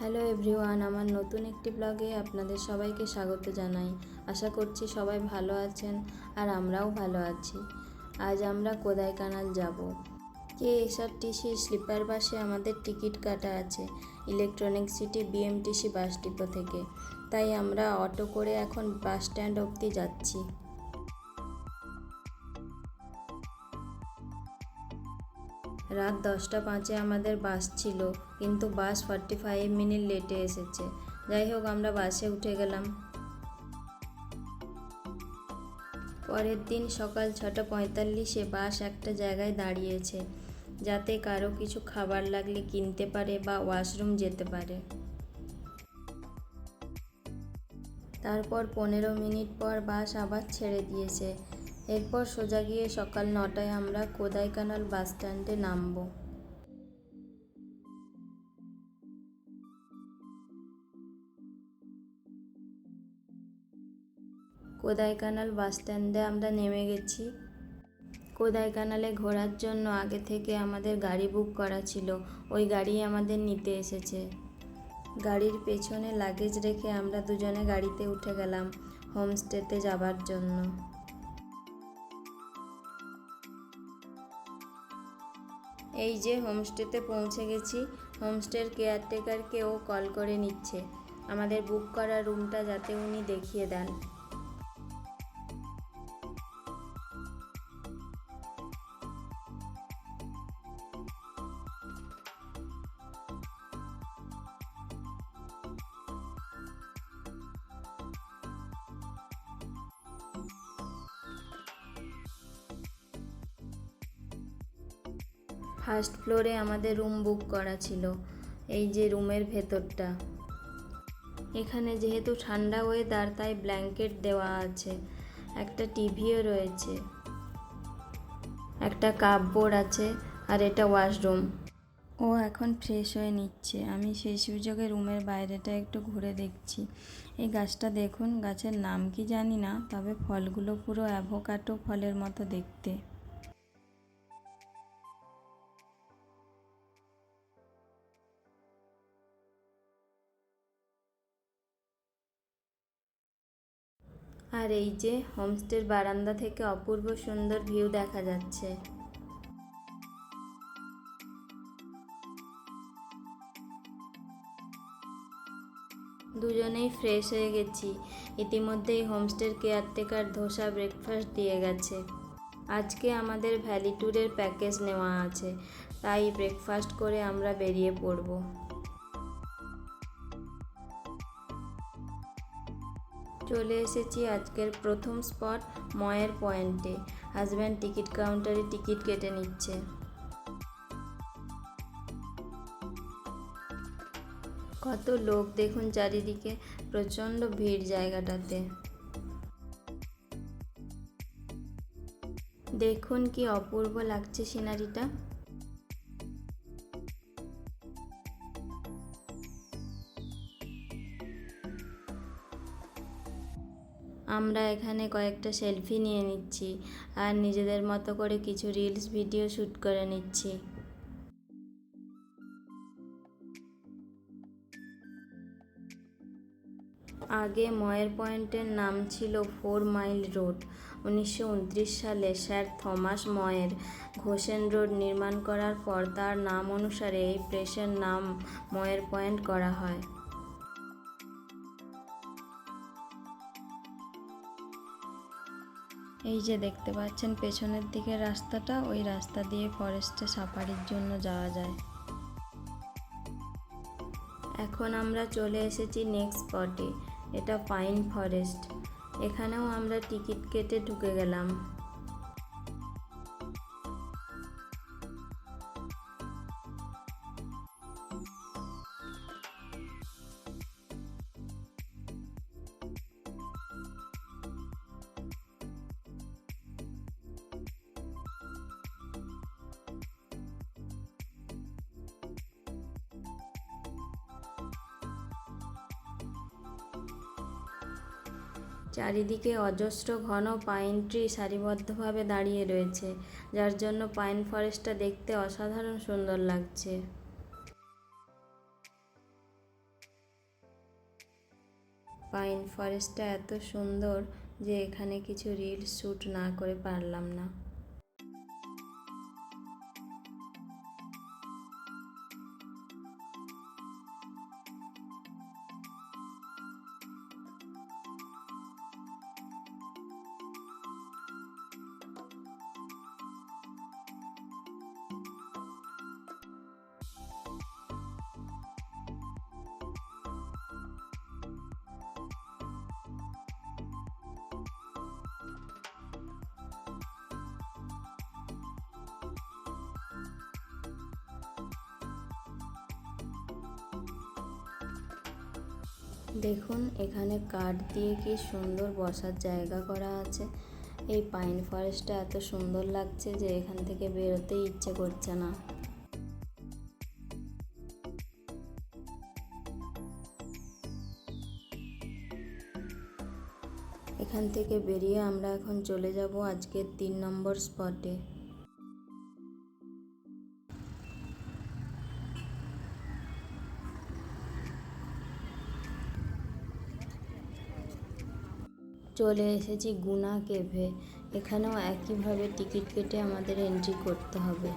Hello everyone আমার নতুন একটি ব্লগে আপনাদের সবাইকে স্বাগত জানাই। আশা করছি সবাই ভালো আছেন আর আমরাও ভালো আছি। আজ আমরা কোদাই কানাল যাব। কে এসআরটিসি স্লিপার বাসে আমাদের টিকিট কাটা আছে। Electronic city BMTC bus depot থেকে। তাই আমরা অটো করে এখন বাস স্ট্যান্ড অবধি যাচ্ছি। রাত দশটা পাঁচে আমাদের বাস ছিল, কিন্তু বাস ফর্টি ফাইভ মিনিট লেটে এসেছে। যাই হোক, আমরা বাসে উঠে গেলাম। পরের দিন সকাল ছটা পঁয়তাল্লিশে বাস একটা জায়গায় দাঁড়িয়েছে, যাতে কারও কিছু খাবার লাগলে কিনতে পারে বা ওয়াশরুম যেতে পারে। তারপর পনেরো মিনিট পর বাস আবার ছেড়ে দিয়েছে। এরপর সোজা গিয়ে সকাল নটায় আমরা কোদাইকানাল বাস স্ট্যান্ডে নামবো। কোদাইকানাল বাস স্ট্যান্ডে আমরা নেমে গেছি। কোদাইকানালে ঘোরার জন্য আগে থেকে আমাদের গাড়ি বুক করা ছিল। ওই গাড়ি আমাদের নিতে এসেছে। গাড়ির পেছনে লাগেজ রেখে আমরা দুজনে গাড়িতে উঠে গেলাম হোমস্টেতে যাবার জন্য। এই যে হোমস্টেতে পৌঁছে গেছি, হোমস্টের কেয়ারটেকারকে ও কল করে নিচ্ছে। আমাদের বুক করা রুমটা যাতে উনি দেখিয়ে দেন। ফার্স্ট ফ্লোরে আমাদের রুম বুক করা ছিল, এই যে রুমের ভেতরটা। এখানে যেহেতু ঠান্ডা ওয়েদার তাই ব্ল্যাঙ্কেট দেওয়া আছে, একটা টিভিও রয়েছে, একটা কাপবোর্ড আছে, আর এটা ওয়াশরুম ও এখন ফ্রেশ হয়ে নিচ্ছে। আমি সেই সুযোগে রুমের বাইরেটা একটু ঘুরে দেখছি। এই গাছটা দেখুন, গাছের নাম কি জানি না, তবে ফলগুলো পুরো অ্যাভোকাটো ফলের মতো দেখতে। আর এই যে, হোমস্টের বারান্দা থেকে অপূর্ব সুন্দর ভিউ দেখা যাচ্ছে। দুজনেই ফ্রেশ হয়ে গেছি। ইতিমধ্যেই হোমস্টের কেয়ারটেকার ধোসা ব্রেকফাস্ট দিয়ে গেছে। আজকে আমাদের ভ্যালি ট্যুরের প্যাকেজ নেওয়া আছে। তাই ব্রেকফাস্ট করে আমরা বেরিয়ে পড়ব। চলে এসেছি আজকের প্রথম স্পট ময়ের পয়েন্টে। হাজব্যান্ড টিকিট কাউন্টারে টিকিট কেটে নিচ্ছে। কত লোক দেখুন চারিদিকে, প্রচণ্ড ভিড় জায়গাটাতে। দেখুন কি অপূর্ব লাগছে সিনারিটা। আমরা এখানে কয়েকটা সেলফি নিয়ে নিচ্ছি আর নিজেদের মতো করে কিছু রিলস ভিডিও শ্যুট করে নিচ্ছি। আগে ময়ের পয়েন্টের নাম ছিল ফোর মাইল রোড উনিশশো উনত্রিশ সালে স্যার থমাস ময়ের ঘোষেন রোড নির্মাণ করার পর তার নাম অনুসারে এই প্লেসের নাম ময়ের পয়েন্ট করা হয়। এই যে দেখতে পাচ্ছেন, পেছনের দিকে রাস্তাটা, ওই রাস্তা দিয়ে ফরেস্টে সাফারির জন্য যাওয়া যায়। এখন আমরা চলে এসেছি নেক্সট স্পটে এটা পাইন ফরেস্ট এখানেও আমরা টিকিট কেটে ঢুকে গেলাম। চারিদিকে অজস্র ঘন পাইন ট্রি সারিবদ্ধভাবে দাঁড়িয়ে রয়েছে, যার জন্য পাইন ফরেস্টটা দেখতে অসাধারণ সুন্দর লাগছে। পাইন ফরেস্টটা এত সুন্দর যে এখানে কিছু রিল শ্যুট না করে পারলাম না। দেখুন, এখানে কাঠ দিয়ে কি সুন্দর বসার জায়গা করা আছে। এই পাইন ফরেস্টটা এত সুন্দর লাগছে যে এখান থেকে বেরোতেই ইচ্ছে করছে না। এখান থেকে বেরিয়ে আমরা এখন চলে যাব আজকের তিন নম্বর স্পটে। চলে এসেছি গুনা কেভে এখানেও একইভাবে টিকিট কেটে আমাদের এন্ট্রি করতে হবে।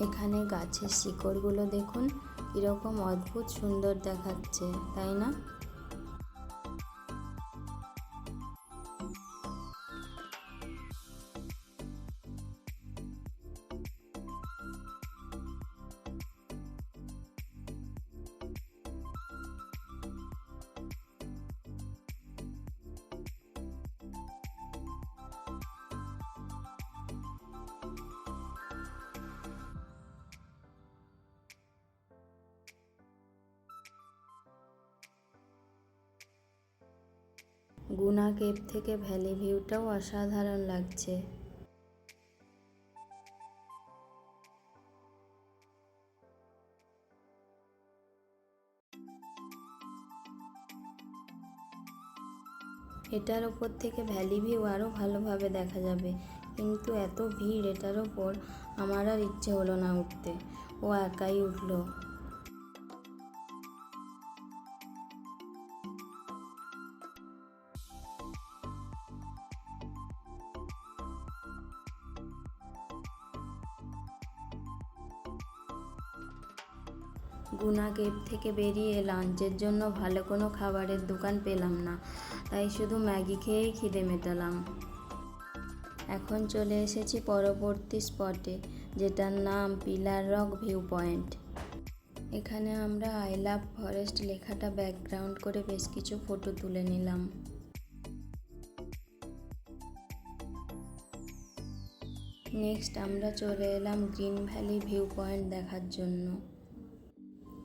এখানে গাছের শিকড়গুলো দেখুন কীরকম অদ্ভুত সুন্দর দেখাচ্ছে তাই না? গুনা কেভ থেকে ভ্যালি ভিউটাও অসাধারণ লাগছে। এটার ওপর থেকে ভ্যালি ভিউ আরও ভালোভাবে দেখা যাবে। কিন্তু এত ভিড় এটার ওপর আমার আর ইচ্ছে হলো না উঠতে। ও একাই উঠল। গুনা কেভ থেকে বেরিয়ে লাঞ্চের জন্য ভালো কোনো খাবারের দোকান পেলাম না। তাই শুধু ম্যাগি খেয়েই খিদে মেটালাম। এখন চলে এসেছি পরবর্তী স্পটে, যেটার নাম পিলার রক ভিউ পয়েন্ট। এখানে আমরা আই লাভ ফরেস্ট লেখাটা ব্যাকগ্রাউন্ড করে বেশ কিছু ফটো তুলে নিলাম। নেক্সট আমরা চলে এলাম গ্রিন ভ্যালি ভিউ পয়েন্ট দেখার জন্য।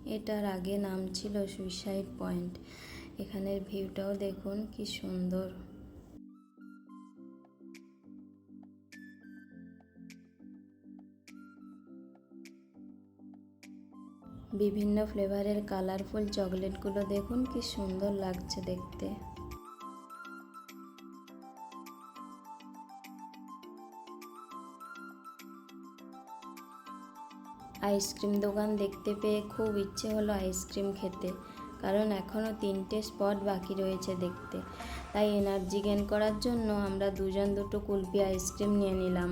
এটার আগে নাম ছিল সুইসাইড পয়েন্ট এখানের ভিউটাও দেখুন, কি সুন্দর। বিভিন্ন ফ্লেভারের কালারফুল চকলেটগুলো দেখুন, কি সুন্দর লাগছে দেখতে। আইসক্রিম দোকান দেখতে পেয়ে খুব ইচ্ছে হলো আইসক্রিম খেতে। কারণ এখনও তিনটে স্পট বাকি রয়েছে দেখতে। তাই এনার্জি গেন করার জন্য আমরা দুজন দুটো কুলপি আইসক্রিম নিয়ে নিলাম।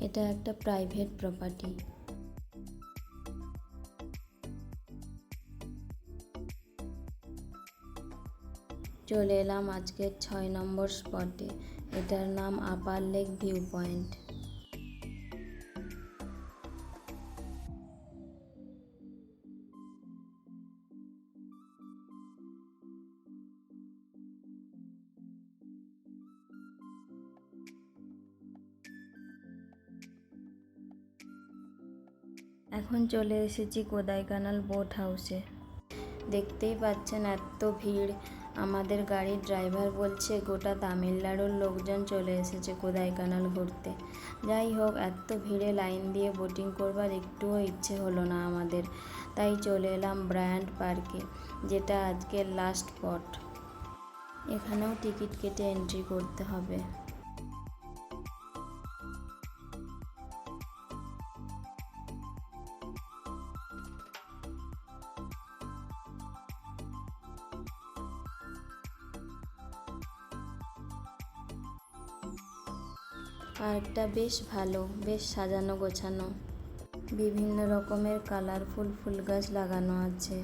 এটা একটা প্রাইভেট প্রপার্টি চলে এলাম আজকের ছয় নম্বর স্পটে এটার নাম আপার লেক ভিউ পয়েন্ট এখন চলে এসেছি কোদাইকানাল বোট হাউসে। দেখতেই পাচ্ছেন এত ভিড়। আমাদের গাড়ির ড্রাইভার বলছে, গোটা তামিলনাড়ুর লোকজন চলে এসেছে কোদাইকানাল ঘুরতে। যাই হোক, এত ভিড়ে লাইন দিয়ে বোটিং করবার একটুও ইচ্ছে হলো না আমাদের। তাই চলে এলাম ব্র্যান্ড পার্কে, যেটা আজকের লাস্ট স্পট। এখানেও টিকিট কেটে এন্ট্রি করতে হবে। বেশ ভালো বেশ সাজানো গোছানো। বিভিন্ন রকমের কালারফুল ফুল গাছ লাগানো আছে।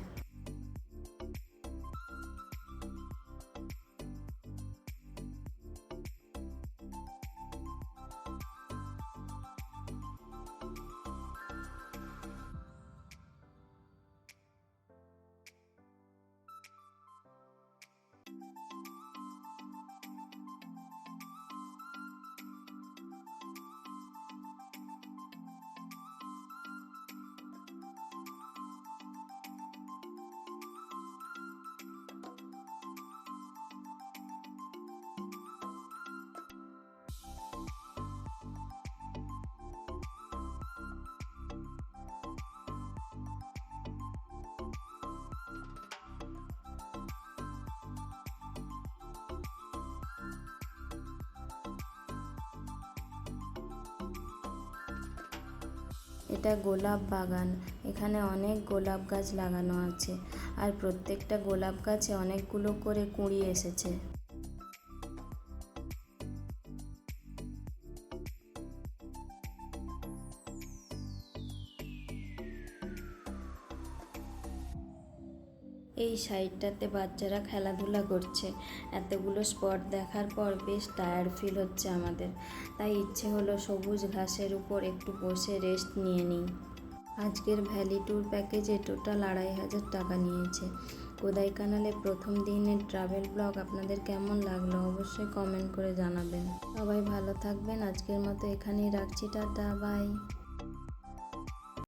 এটা গোলাপ বাগান। এখানে অনেক গোলাপ গাছ লাগানো আছে। আর প্রত্যেকটা গোলাপ গাছে অনেকগুলো করে কুঁড়ি এসেছে। সাইডটাতে বাচ্চারা খেলাধুলা করছে। এতগুলো স্পট দেখার পর বেশ টায়ার্ড ফিল হচ্ছে আমাদের। তাই ইচ্ছে হলো সবুজ ঘাসের উপর একটু বসে রেস্ট নিয়ে নিই। আজকের ভ্যালি ট্যুর প্যাকেজে টোটাল আড়াই হাজার টাকা নিয়েছে। কোদাইকানালে প্রথম দিনের ট্রাভেল ব্লগ আপনাদের কেমন লাগল অবশ্যই কমেন্ট করে জানাবেন। সবাই ভালো থাকবেন। আজকের মতো এখানেই রাখছি। Tata bye